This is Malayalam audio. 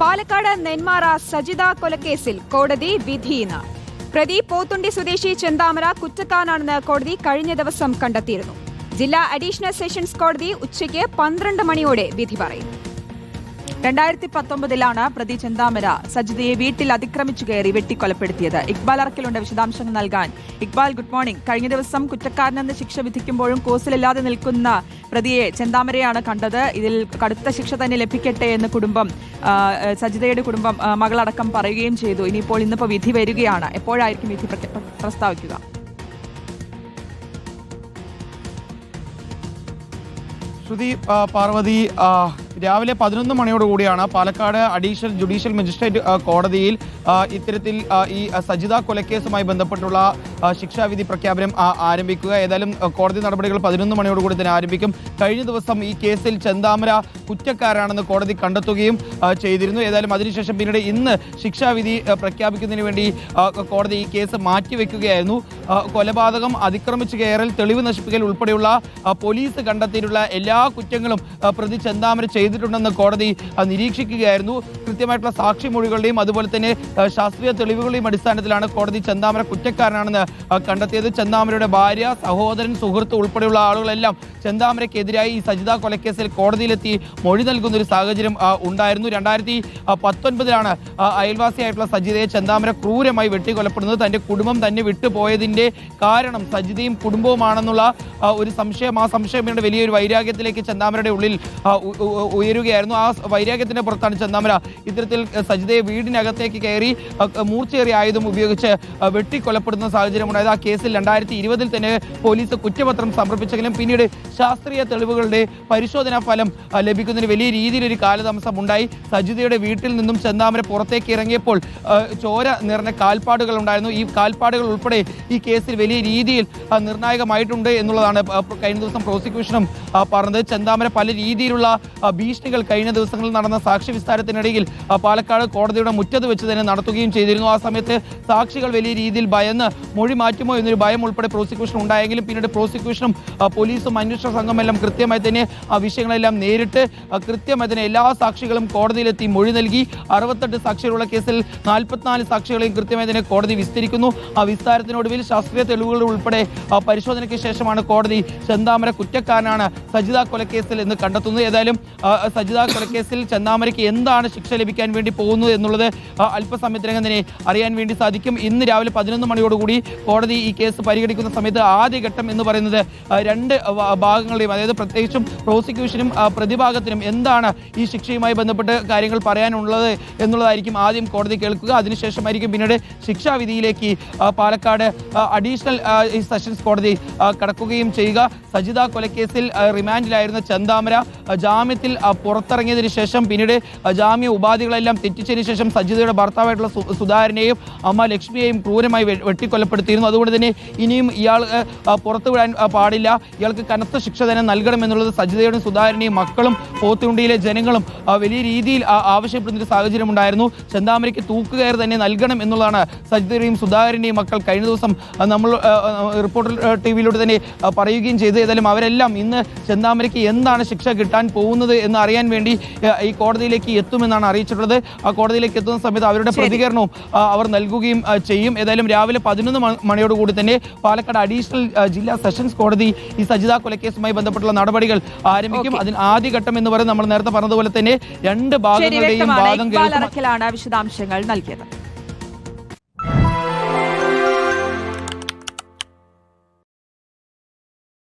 പാലക്കാട് നെന്മാറ സജിത കൊലക്കേസിൽ കോടതി വിധി ഇന്ന് പ്രതി പോത്തുണ്ടി സ്വദേശി ചെന്താമര കുറ്റക്കാരനാണെന്ന് കോടതി കഴിഞ്ഞ ദിവസം കണ്ടെത്തിയിരുന്നു. ജില്ലാ അഡീഷണൽ സെഷൻസ് കോടതി ഉച്ചയ്ക്ക് പന്ത്രണ്ട് മണിയോടെ വിധി പറയും. രണ്ടായിരത്തി പത്തൊമ്പതിലാണ് പ്രതി ചെന്താമര സജിതയെ വീട്ടിൽ അതിക്രമിച്ചു കയറി വെട്ടിക്കൊലപ്പെടുത്തിയത്. ഇക്ബാൽ അറക്കലുണ്ട് വിശദാംശങ്ങൾ നൽകാൻ. ഇക്ബാൽ ഗുഡ് മോർണിംഗ് കഴിഞ്ഞ ദിവസം കുറ്റക്കാരനെന്ന് ശിക്ഷ വിധിക്കുമ്പോഴും കോസിലില്ലാതെ നിൽക്കുന്ന പ്രതിയെ ചെന്താമരയാണ് കണ്ടത്. ഇതിൽ കടുത്ത ശിക്ഷ തന്നെ ലഭിക്കട്ടെ എന്ന് കുടുംബം സജിതയുടെ കുടുംബം മകളടക്കം പറയുകയും ചെയ്തു. ഇനിയിപ്പോൾ ഇന്നിപ്പോൾ വിധി വരികയാണ്. എപ്പോഴായിരിക്കും വിധി പ്രസ്താവിക്കുക? ശ്രുതി പാർവതി രാവിലെ പതിനൊന്ന് മണിയോടുകൂടിയാണ് പാലക്കാട് അഡീഷണൽ ജുഡീഷ്യൽ മജിസ്ട്രേറ്റ് കോടതിയിൽ ഇത്തരത്തിൽ ഈ സജിത കൊലക്കേസുമായി ബന്ധപ്പെട്ടുള്ള ശിക്ഷാവിധി പ്രഖ്യാപനം ആരംഭിക്കുക. ഏതായാലും കോടതി നടപടികൾ പതിനൊന്ന് മണിയോടുകൂടി തന്നെ ആരംഭിക്കും. കഴിഞ്ഞ ദിവസം ഈ കേസിൽ ചെന്താമര കുറ്റക്കാരാണെന്ന് കോടതി കണ്ടെത്തുകയും ചെയ്തിരുന്നു. ഏതായാലും അതിനുശേഷം പിന്നീട് ഇന്ന് ശിക്ഷാവിധി പ്രഖ്യാപിക്കുന്നതിന് വേണ്ടി കോടതി ഈ കേസ് മാറ്റിവെക്കുകയായിരുന്നു. കൊലപാതകം അതിക്രമിച്ച് കയറൽ തെളിവ് നശിപ്പിക്കൽ ഉൾപ്പെടെയുള്ള പോലീസ് കണ്ടെത്തിയിട്ടുള്ള എല്ലാ കുറ്റങ്ങളും പ്രതി ചെന്താമര ചെയ്തിട്ടുണ്ടെന്ന് കോടതി നിരീക്ഷിക്കുകയായിരുന്നു. കൃത്യമായിട്ടുള്ള സാക്ഷിമൊഴികളുടെയും അതുപോലെ തന്നെ ശാസ്ത്രീയ തെളിവുകളുടെയും അടിസ്ഥാനത്തിലാണ് കോടതി ചെന്താമര കുറ്റക്കാരനാണെന്ന് കണ്ടെത്തിയത്. ചെന്താമരയുടെ ഭാര്യ സഹോദരൻ സുഹൃത്ത് ഉൾപ്പെടെയുള്ള ആളുകളെല്ലാം ചെന്താമരയ്ക്കെതിരായി ഈ സജിത കൊലക്കേസിൽ കോടതിയിലെത്തി മൊഴി നൽകുന്ന ഒരു സാഹചര്യം ഉണ്ടായിരുന്നു. രണ്ടായിരത്തി പത്തൊൻപതിലാണ് അയൽവാസിയായിട്ടുള്ള സജിതയെ ചെന്താമര ക്രൂരമായി വെട്ടിക്കൊലപ്പെടുന്നത്. തന്റെ കുടുംബം തന്നെ വിട്ടുപോയതിന്റെ കാരണം സജിതയും കുടുംബവുമാണെന്നുള്ള ഒരു സംശയം ആ സംശയം വലിയൊരു വൈരാഗ്യത്തിലേക്ക് ചെന്താമരയുടെ ഉള്ളിൽ ഉയരുകയായിരുന്നു. ആ വൈരാഗ്യത്തിന്റെ പുറത്താണ് ചെന്താമര. ഇത്തരത്തിൽ സജിതയെ വീടിനകത്തേക്ക് കയറി മൂർച്ചയേറിയ ആയുധം ഉപയോഗിച്ച് വെട്ടിക്കൊലപ്പെടുന്ന സാഹചര്യം ഉണ്ടായത് ആ കേസിൽ രണ്ടായിരത്തി ഇരുപതിൽ തന്നെ പോലീസ് കുറ്റപത്രം സമർപ്പിച്ചെങ്കിലും പിന്നീട് ശാസ്ത്രീയ തെളിവുകളുടെ പരിശോധനാ ഫലം ലഭിക്കുന്നതിന് വലിയ രീതിയിലൊരു കാലതാമസം ഉണ്ടായി. സജിതയുടെ വീട്ടിൽ നിന്നും ചെന്നാമര പുറത്തേക്ക് ഇറങ്ങിയപ്പോൾ ചോര നിറഞ്ഞ കാൽപ്പാടുകൾ ഉണ്ടായിരുന്നു. ഈ കാൽപ്പാടുകൾ ഉൾപ്പെടെ ഈ കേസിൽ വലിയ രീതിയിൽ നിർണായകമായിട്ടുണ്ട് എന്നുള്ളതാണ് കഴിഞ്ഞ ദിവസം പ്രോസിക്യൂഷനും പറഞ്ഞത്. ചെന്താമര പല രീതിയിലുള്ള ആ, ഭീഷണികൾ കഴിഞ്ഞ ദിവസങ്ങളിൽ നടന്ന സാക്ഷി വിസ്താരത്തിനിടയിൽ പാലക്കാട് കോടതിയുടെ മുറ്റത്ത് വെച്ച് തന്നെ നടത്തുകയും ചെയ്തിരുന്നു. ആ സമയത്ത് സാക്ഷികൾ വലിയ രീതിയിൽ ഭയന്ന് മൊഴി മാറ്റുമോ എന്നൊരു ഭയം ഉൾപ്പെടെ പ്രോസിക്യൂഷൻ ഉണ്ടായെങ്കിലും പിന്നീട് പ്രോസിക്യൂഷനും പോലീസും അന്വേഷണ സംഘമെല്ലാം കൃത്യമായി തന്നെ ആ വിഷയങ്ങളെല്ലാം നേരിട്ട് കൃത്യമായി തന്നെ എല്ലാ സാക്ഷികളും കോടതിയിലെത്തി മൊഴി നൽകി. അറുപത്തെട്ട് സാക്ഷികളുള്ള കേസിൽ നാൽപ്പത്തിനാല് സാക്ഷികളെയും കൃത്യമായി തന്നെ കോടതി വിസ്തരിക്കുന്നു. ആ വിസ്താരത്തിനൊടുവിൽ ശാസ്ത്രീയ തെളിവുകൾ ഉൾപ്പെടെ പരിശോധനയ്ക്ക് ശേഷമാണ് കോടതി ചെന്താമര കുറ്റക്കാരനാണ് സജിത കൊലക്കേസിൽ എന്ന് കണ്ടെത്തുന്നത്. ഏതായാലും സജിത കൊലക്കേസിൽ ചെന്നാമരയ്ക്ക് എന്താണ് ശിക്ഷ ലഭിക്കാൻ വേണ്ടി പോകുന്നത് എന്നുള്ളത് അല്പസമയത്തിനകം തന്നെ അറിയാൻ വേണ്ടി സാധിക്കും. ഇന്ന് രാവിലെ പതിനൊന്ന് മണിയോടുകൂടി കോടതി ഈ കേസ് പരിഗണിക്കുന്ന സമയത്ത് ആദ്യഘട്ടം എന്ന് പറയുന്നത് രണ്ട് ഭാഗങ്ങളുടെയും അതായത് പ്രത്യേകിച്ചും പ്രോസിക്യൂഷനും പ്രതിഭാഗത്തിനും എന്താണ് ഈ ശിക്ഷയുമായി ബന്ധപ്പെട്ട് കാര്യങ്ങൾ പറയാനുള്ളത് എന്നുള്ളതായിരിക്കും ആദ്യം കോടതി കേൾക്കുക. അതിനുശേഷമായിരിക്കും പിന്നീട് ശിക്ഷാവിധിയിലേക്ക് പാലക്കാട് അഡീഷണൽ സെഷൻസ് കോടതി കടക്കുകയും ചെയ്യുക. സജിത കൊലക്കേസിൽ റിമാൻഡിലായിരുന്ന ചന്താമര ജാമ്യത്തിൽ പുറത്തിറങ്ങിയതിനു ശേഷം പിന്നീട് ജാമ്യ ഉപാധികളെല്ലാം തെറ്റിച്ചതിന് ശേഷം സജിതയുടെ ഭർത്താവായിട്ടുള്ള സുധാരനെയും അമ്മ ലക്ഷ്മിയെയും ക്രൂരമായി വെട്ടിക്കൊലപ്പെടുത്തിയിരുന്നു. അതുകൊണ്ട് തന്നെ ഇനിയും ഇയാൾ പുറത്തു വിടാൻ പാടില്ല. ഇയാൾക്ക് കനത്ത ശിക്ഷ തന്നെ നൽകണമെന്നുള്ളത് സജിതയുടെയും സുധാരനെയും മക്കളും പോത്തുണ്ടിയിലെ ജനങ്ങളും വലിയ രീതിയിൽ ആവശ്യപ്പെടുന്ന ഒരു സാഹചര്യം ഉണ്ടായിരുന്നു. ചെന്താമരയ്ക്ക് തൂക്കുകയർ തന്നെ നൽകണം എന്നുള്ളതാണ് സജിതയുടെയും സുധാകരന്റെയും മക്കൾ കഴിഞ്ഞ ദിവസം നമ്മൾ റിപ്പോർട്ടർ ടി വിയിലൂടെ തന്നെ പറയുകയും ചെയ്തു. ഏതായാലും അവരെല്ലാം ഇന്ന് ചെന്താമരയ്ക്ക് എന്താണ് ശിക്ഷ കിട്ടാൻ പോകുന്നത് എന്ന് അറിയാൻ വേണ്ടി ഈ കോടതിയിലേക്ക് എത്തുമെന്നാണ് അറിയിച്ചിട്ടുള്ളത്. ആ കോടതിയിലേക്ക് എത്തുന്ന സമയത്ത് അവരുടെ പ്രതികരണവും അവർ നൽകുകയും ചെയ്യും. ഏതായാലും രാവിലെ പതിനൊന്ന് മണിയോട് മണിയോടുകൂടി തന്നെ പാലക്കാട് അഡീഷണൽ ജില്ലാ സെഷൻസ് കോടതി ഈ സജിത കൊലക്കേസുമായി ബന്ധപ്പെട്ടുള്ള നടപടികൾ ആരംഭിക്കും. അതിന് ആദ്യഘട്ടം എന്ന് പറയുന്നത് നമ്മൾ നേരത്തെ പറഞ്ഞതുപോലെ തന്നെ രണ്ട് ഭാഗങ്ങളുടെയും ഭാഗം വിശദാംശങ്ങൾ നൽകിയത്.